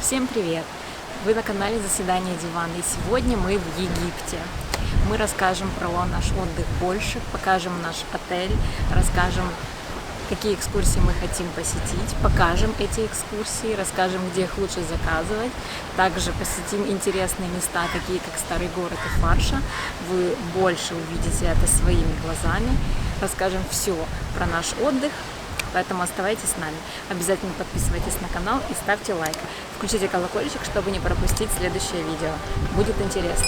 Всем привет! Вы на канале Заседание Дивана и сегодня мы в Египте. Мы расскажем про наш отдых больше, покажем наш отель, расскажем, какие экскурсии мы хотим посетить, покажем эти экскурсии, расскажем, где их лучше заказывать. Также посетим интересные места, такие как Старый город и Фарша. Вы больше увидите это своими глазами. Расскажем все про наш отдых, Поэтому оставайтесь с нами. Обязательно подписывайтесь на канал и ставьте лайк. Включите колокольчик, чтобы не пропустить следующее видео. Будет интересно.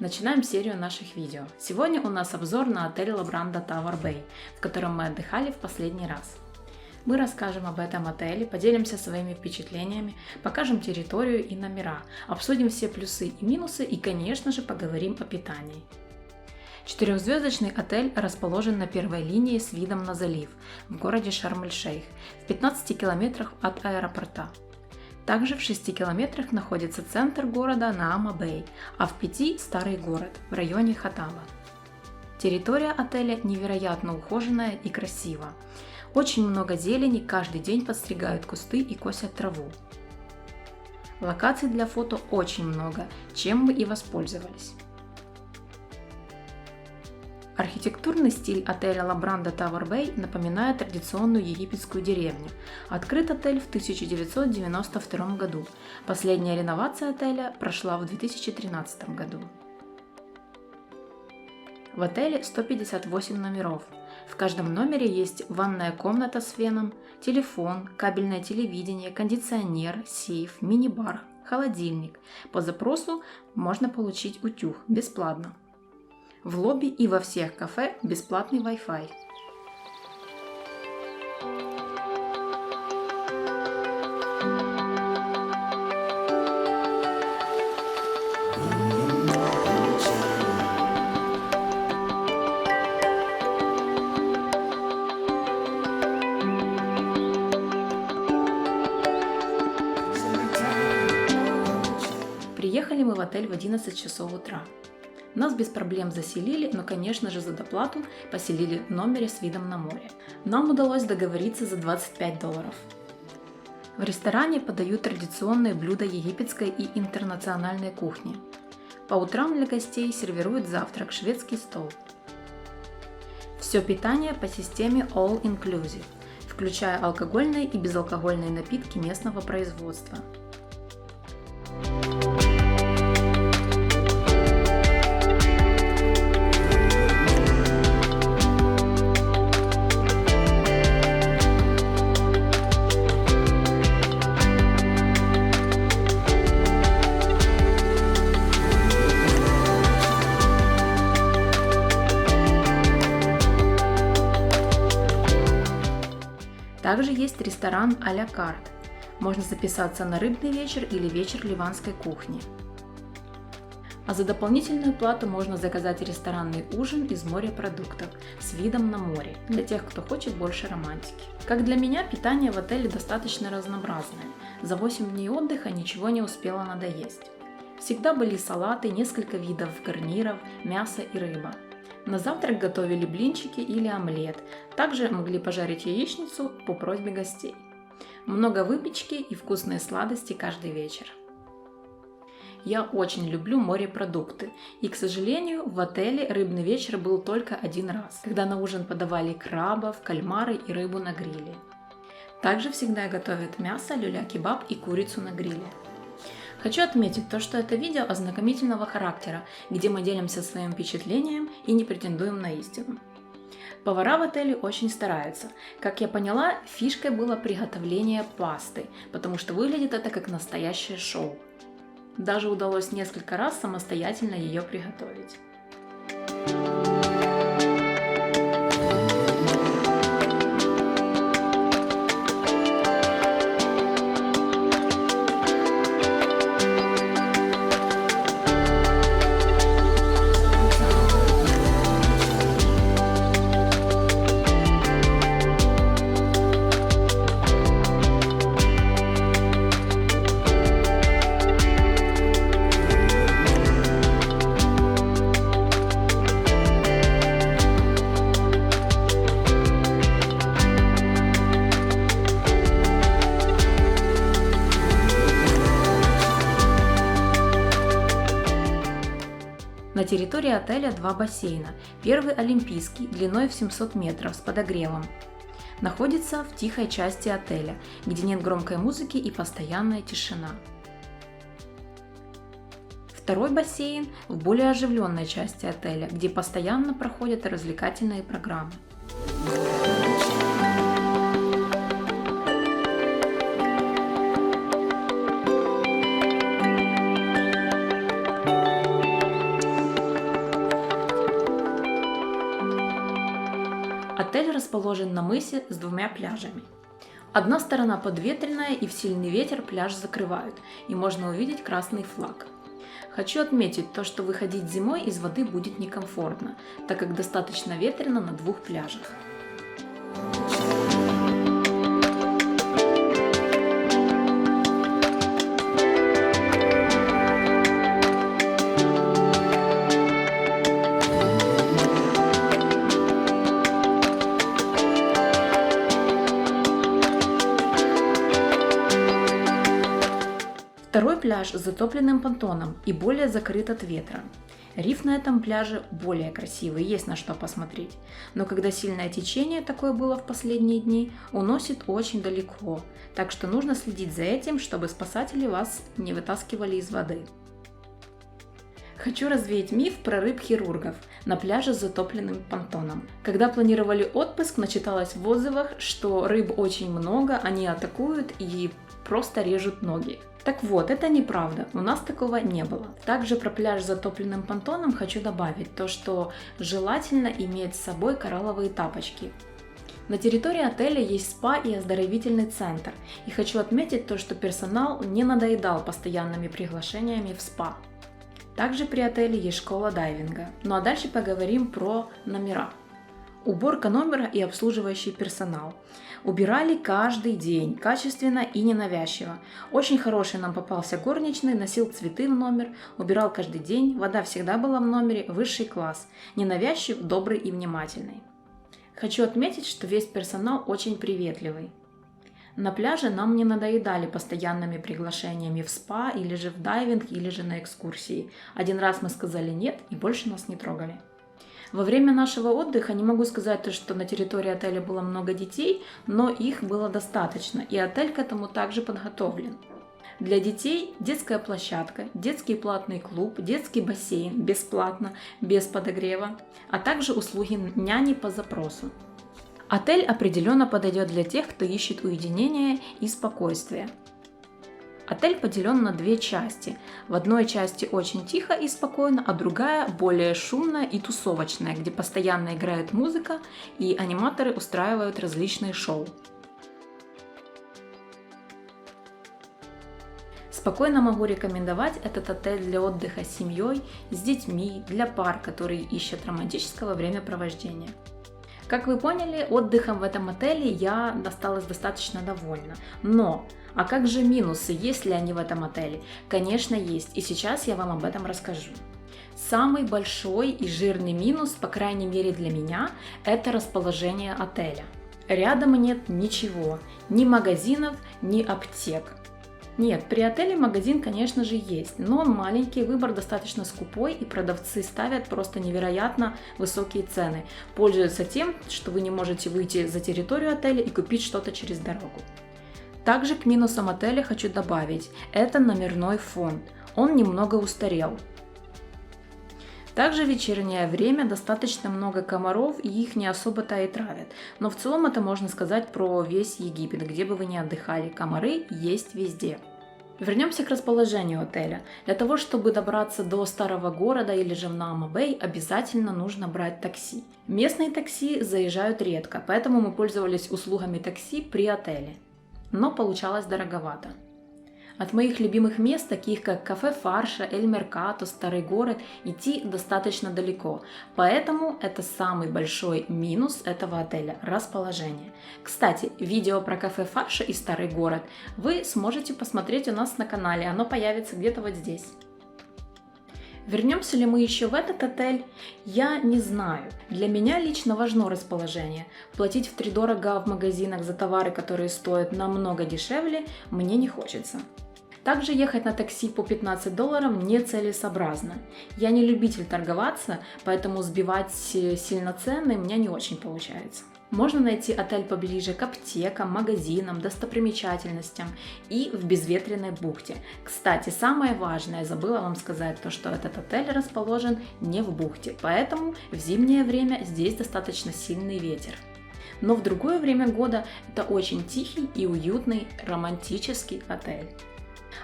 Начинаем серию наших видео. Сегодня у нас обзор на отель Лабранда Tower Bay, в котором мы отдыхали в последний раз. Мы расскажем об этом отеле, поделимся своими впечатлениями, покажем территорию и номера, обсудим все плюсы и минусы и, конечно же, поговорим о питании. Четырехзвездочный отель расположен на первой линии с видом на залив в городе Шарм-эль-Шейх в 15 километрах от аэропорта. Также в 6 километрах находится центр города Наама-Бэй, а в 5 – старый город в районе Хатаба. Территория отеля невероятно ухоженная и красива. Очень много зелени, каждый день подстригают кусты и косят траву. Локаций для фото очень много, чем мы и воспользовались. Архитектурный стиль отеля Лабранда Tower Bay напоминает традиционную египетскую деревню. Открыт отель в 1992 году. Последняя реновация отеля прошла в 2013 году. В отеле 158 номеров. В каждом номере есть ванная комната с феном, телефон, кабельное телевидение, кондиционер, сейф, мини-бар, холодильник. По запросу можно получить утюг бесплатно. В лобби и во всех кафе бесплатный Wi-Fi. Приехали мы в отель в 11 часов утра. Нас без проблем заселили, но, конечно же, за доплату поселили в номере с видом на море. Нам удалось договориться за 25 долларов. В ресторане подают традиционные блюда египетской и интернациональной кухни. По утрам для гостей сервируют завтрак, шведский стол. Все питание по системе All Inclusive, включая алкогольные и безалкогольные напитки местного производства – Также есть ресторан а-ля карт. Можно записаться на рыбный вечер или вечер ливанской кухни. А за дополнительную плату можно заказать ресторанный ужин из морепродуктов с видом на море, для тех, кто хочет больше романтики. Как для меня, питание в отеле достаточно разнообразное. За 8 дней отдыха ничего не успела надоесть. Всегда были салаты, несколько видов гарниров, мясо и рыба. На завтрак готовили блинчики или омлет. Также могли пожарить яичницу по просьбе гостей. Много выпечки и вкусные сладости каждый вечер. Я очень люблю морепродукты, и, к сожалению, в отеле рыбный вечер был только один раз, когда на ужин подавали крабов, кальмары и рыбу на гриле. Также всегда готовят мясо, люля-кебаб и курицу на гриле. Хочу отметить то, что это видео ознакомительного характера, где мы делимся своим впечатлением и не претендуем на истину. Повара в отеле очень стараются. Как я поняла, фишкой было приготовление пасты, потому что выглядит это как настоящее шоу. Даже удалось несколько раз самостоятельно ее приготовить. Территории отеля два бассейна. Первый олимпийский, длиной в 700 метров, с подогревом. Находится в тихой части отеля, где нет громкой музыки и постоянная тишина. Второй бассейн в более оживленной части отеля, где постоянно проходят развлекательные программы. Расположен на мысе с двумя пляжами. Одна сторона подветренная и в сильный ветер пляж закрывают, и можно увидеть красный флаг. Хочу отметить то, что выходить зимой из воды будет некомфортно, так как достаточно ветрено на двух пляжах. Второй пляж с затопленным понтоном и более закрыт от ветра. Риф на этом пляже более красивый, есть на что посмотреть. Но когда сильное течение, такое было в последние дни, уносит очень далеко. Так что нужно следить за этим, чтобы спасатели вас не вытаскивали из воды. Хочу развеять миф про рыб-хирургов на пляже с затопленным понтоном. Когда планировали отпуск, начиталось в отзывах, что рыб очень много, они атакуют и просто режут ноги. Так вот, это неправда, у нас такого не было. Также про пляж с затопленным понтоном хочу добавить то, что желательно иметь с собой коралловые тапочки. На территории отеля есть спа и оздоровительный центр. И хочу отметить то, что персонал не надоедал постоянными приглашениями в спа. Также при отеле есть школа дайвинга. Ну а дальше поговорим про номера. Уборка номера и обслуживающий персонал. Убирали каждый день, качественно и ненавязчиво. Очень хороший нам попался горничный, носил цветы в номер, убирал каждый день, вода всегда была в номере, высший класс, ненавязчив, добрый и внимательный. Хочу отметить, что весь персонал очень приветливый. На пляже нам не надоедали постоянными приглашениями в спа или же в дайвинг или же на экскурсии. Один раз мы сказали нет и больше нас не трогали. Во время нашего отдыха не могу сказать, что на территории отеля было много детей, но их было достаточно, и отель к этому также подготовлен. Для детей детская площадка, детский платный клуб, детский бассейн бесплатно, без подогрева, а также услуги няни по запросу. Отель определенно подойдет для тех, кто ищет уединения и спокойствия. Отель поделен на две части. В одной части очень тихо и спокойно, а другая более шумная и тусовочная, где постоянно играет музыка и аниматоры устраивают различные шоу. Спокойно могу рекомендовать этот отель для отдыха с семьей, с детьми, для пар, которые ищут романтического времяпровождения. Как вы поняли, отдыхом в этом отеле я осталась достаточно довольна. Но а как же минусы, есть ли они в этом отеле? Конечно, есть, и сейчас я вам об этом расскажу. Самый большой и жирный минус, по крайней мере для меня, это расположение отеля. Рядом нет ничего, ни магазинов, ни аптек. Нет, при отеле магазин, конечно же, есть, но он маленький, выбор достаточно скупой, и продавцы ставят просто невероятно высокие цены. Пользуются тем, что вы не можете выйти за территорию отеля и купить что-то через дорогу. Также к минусам отеля хочу добавить, это номерной фонд. Он немного устарел. Также в вечернее время достаточно много комаров и их не особо-то и травят. Но в целом это можно сказать про весь Египет, где бы вы ни отдыхали. Комары есть везде. Вернемся к расположению отеля. Для того, чтобы добраться до старого города или же в Наама-Бэй, обязательно нужно брать такси. Местные такси заезжают редко, поэтому мы пользовались услугами такси при отеле но получалось дороговато. От моих любимых мест, таких как кафе Фарша, Эль Меркато, Старый город, идти достаточно далеко. Поэтому это самый большой минус этого отеля – расположение. Кстати, видео про кафе Фарша и Старый город вы сможете посмотреть у нас на канале, оно появится где-то вот здесь. Вернемся ли мы еще в этот отель? Я не знаю. Для меня лично важно расположение. Платить в три дорого в магазинах за товары, которые стоят намного дешевле, мне не хочется. Также ехать на такси по 15 долларов нецелесообразно. Я не любитель торговаться, поэтому сбивать сильно цены у меня не очень получается. Можно найти отель поближе к аптекам, магазинам, достопримечательностям и в безветренной бухте. Кстати, самое важное, забыла вам сказать, то что этот отель расположен не в бухте, поэтому в зимнее время здесь достаточно сильный ветер. Но в другое время года это очень тихий и уютный романтический отель.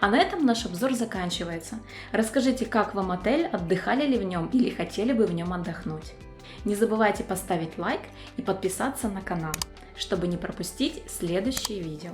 А на этом наш обзор заканчивается. Расскажите, как вам отель, отдыхали ли в нем или хотели бы в нем отдохнуть. Не забывайте поставить лайк и подписаться на канал, чтобы не пропустить следующие видео.